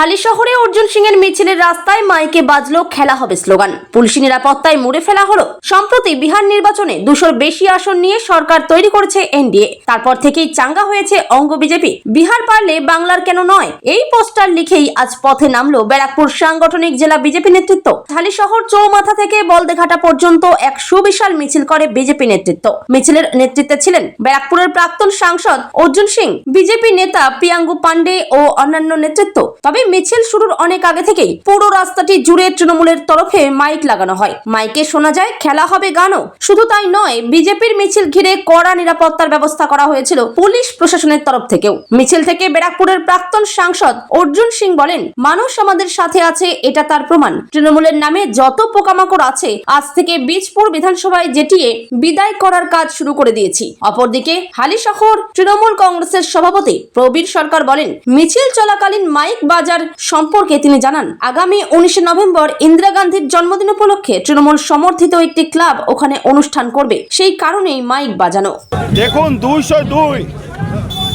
হালি শহরে অর্জুন সিং এর মিছিলের রাস্তায় মাইকে বাজলো, খেলা হবে স্লোগান। পুলিশি নিরাপত্তায় মুড়ে ফেলা হলো। সম্প্রতি বিহার নির্বাচনে দুশোর বেশি আসন নিয়ে সরকার তৈরি করেছে এনডিএ। তারপর থেকেই চাঙ্গা হয়েছে অঙ্গ বিজেপি। বিহার পারলে বাংলার কেন নয়? এই পোস্টার লিখেই আজ পথে নামলো ব্যারাকপুর সাংগঠনিক জেলা বিজেপি নেতৃত্ব। হালি শহর চৌমাথা থেকে বলদেঘাটা পর্যন্ত এক সুবিশাল মিছিল করে বিজেপি নেতৃত্ব। মিছিলের নেতৃত্বে ছিলেন ব্যারাকপুরের প্রাক্তন সাংসদ অর্জুন সিং, বিজেপি নেতা প্রিয়াঙ্গু পান্ডে ও অন্যান্য নেতৃত্ব। তবে মিছিল শুরুর অনেক আগে থেকেই পুরো রাস্তাটি জুড়ে তৃণমূলের তরফে মাইক লাগানো হয়। মাইকে শোনা যায়, খেলা হবে গানও। শুধু তাই নয়, বিজেপির মিছিল ঘিরে কড়া নিরাপত্তার ব্যবস্থা করা হয়েছিল পুলিশ প্রশাসনের তরফ থেকেও। মিছিল থেকে ব্যারাকপুরের প্রাক্তন সাংসদ অর্জুন সিং বলেন, মানুষ আমাদের সাথে আছে, এটা তার প্রমাণ। তৃণমূলের নামে যত পোকামাকড় আছে, আজ থেকে বীজপুর বিধানসভায় জেটিয়ে বিদায় করার কাজ শুরু করে দিয়েছি। অপরদিকে হালি শহর তৃণমূল কংগ্রেসের সভাপতি প্রবীর সরকার বলেন, মিছিল চলাকালীন মাইক বাজার সম্পর্কে তিনি জানান, আগামী উনিশে নভেম্বর ইন্দিরা গান্ধীর জন্মদিন উপলক্ষে তৃণমূল সমর্থিত একটি ক্লাব ওখানে অনুষ্ঠান করবে। সেই কারণেই মাইক বাজানো। দেখুন, দুইশো দুই।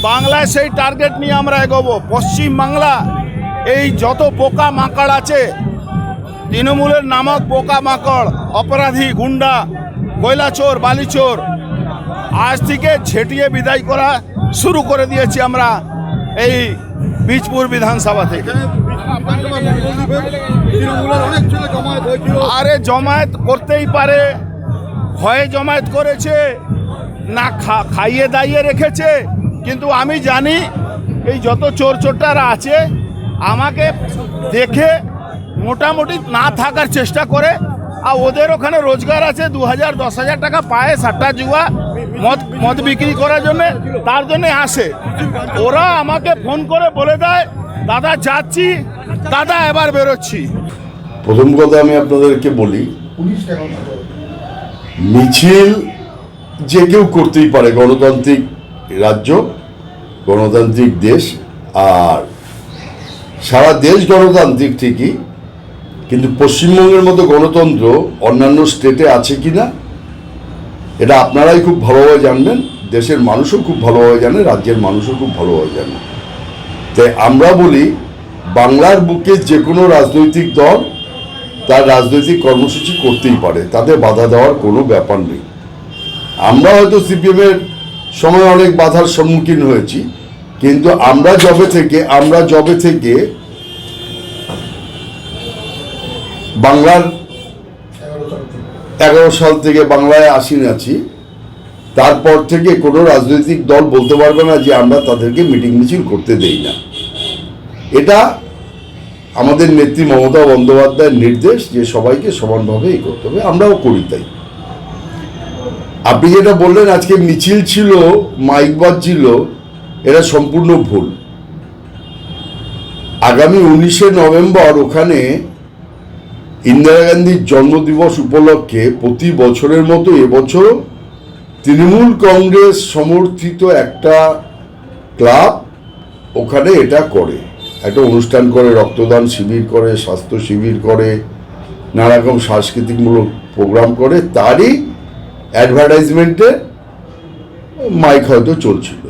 বাংলায় সেই টার্গেট নিয়ে আমরা এগোবো। পশ্চিম বাংলা, এই যত পোকা মাকড় আছে, তৃণমূলের নামক পোকা মাকড়, অপরাধী গুন্ডা কয়লাচোর বালিচোর, আজ থেকে ছেটিয়ে বিদায় করা শুরু করে দিয়েছি আমরা এই বীজপুর বিধানসভা থেকে। আরে জমায়েত করতেই পারে। ভয়ে জমায়েত করেছে, না খাইয়ে দাইয়ে রেখেছে। কিন্তু আমি জানি এই যত চোর চোরটারা আছে, আমাকে দেখে মোটামুটি না থাকার চেষ্টা করে আর ওদের ওখানে রোজগার আছে দু হাজার, দশ হাজার টাকা পায় সাতটা জুয়া, মদ মদ বিক্রি করার জন্য, তার জন্য আসে। ওরা আমাকে ফোন করে বলে দেয়, দাদা, যাচ্ছি, দাদা, এবার বেরোচ্ছি। প্রথম কথা আমি আপনাদেরকে বলি, মিছিল যে কেউ করতেই পারে, গণতান্ত্রিক রাজ্য, গণতান্ত্রিক দেশ, আর সারা দেশ গণতান্ত্রিক ঠিকই কিন্তু পশ্চিমবঙ্গের মতো গণতন্ত্র অন্যান্য স্টেটে আছে কি না এটা আপনারাই খুব ভালোভাবে জানবেন, দেশের মানুষও খুব ভালোভাবে জানে, রাজ্যের মানুষও খুব ভালোভাবে জানে। তাই আমরা বলি, বাংলার বুকে যে কোনো রাজনৈতিক দল তার রাজনৈতিক কর্মসূচি করতেই পারে, তাতে বাধা দেওয়ার কোনো ব্যাপার নেই। আমরা হয়তো সিপিএমের সময় অনেক বাধার সম্মুখীন হয়েছি, কিন্তু আমরা জবে থেকে, আমরা জবে থেকে বাংলার এগারো সাল থেকে বাংলায় আসিন আছি। তারপর থেকে কোনো রাজনৈতিক দল বলতে পারবে না যে আমরা তাদেরকে মিটিং মিছিল করতে দেই না। এটা আমাদের নেত্রী মমতা বন্দ্যোপাধ্যায়ের নির্দেশ যে সবাইকে সমানভাবে এই করতে হবে, আমরাও করি তাই। আপনি যেটা বললেন, আজকে মিছিল ছিল, মাইক বাজছিল, এটা সম্পূর্ণ ভুল। আগামী উনিশে নভেম্বর ওখানে ইন্দিরা গান্ধীর জন্মদিবস উপলক্ষে প্রতি বছরের মতো এবছর তৃণমূল কংগ্রেস সমর্থিত একটা ক্লাব ওখানে এটা করে। একটা অনুষ্ঠান করে, রক্তদান শিবির করে, স্বাস্থ্য শিবির করে, নানা রকম সাংস্কৃতিকমূলক প্রোগ্রাম করে, তারই অ্যাডভার্টাইজমেন্টে মাইক হয়তো চলছিল।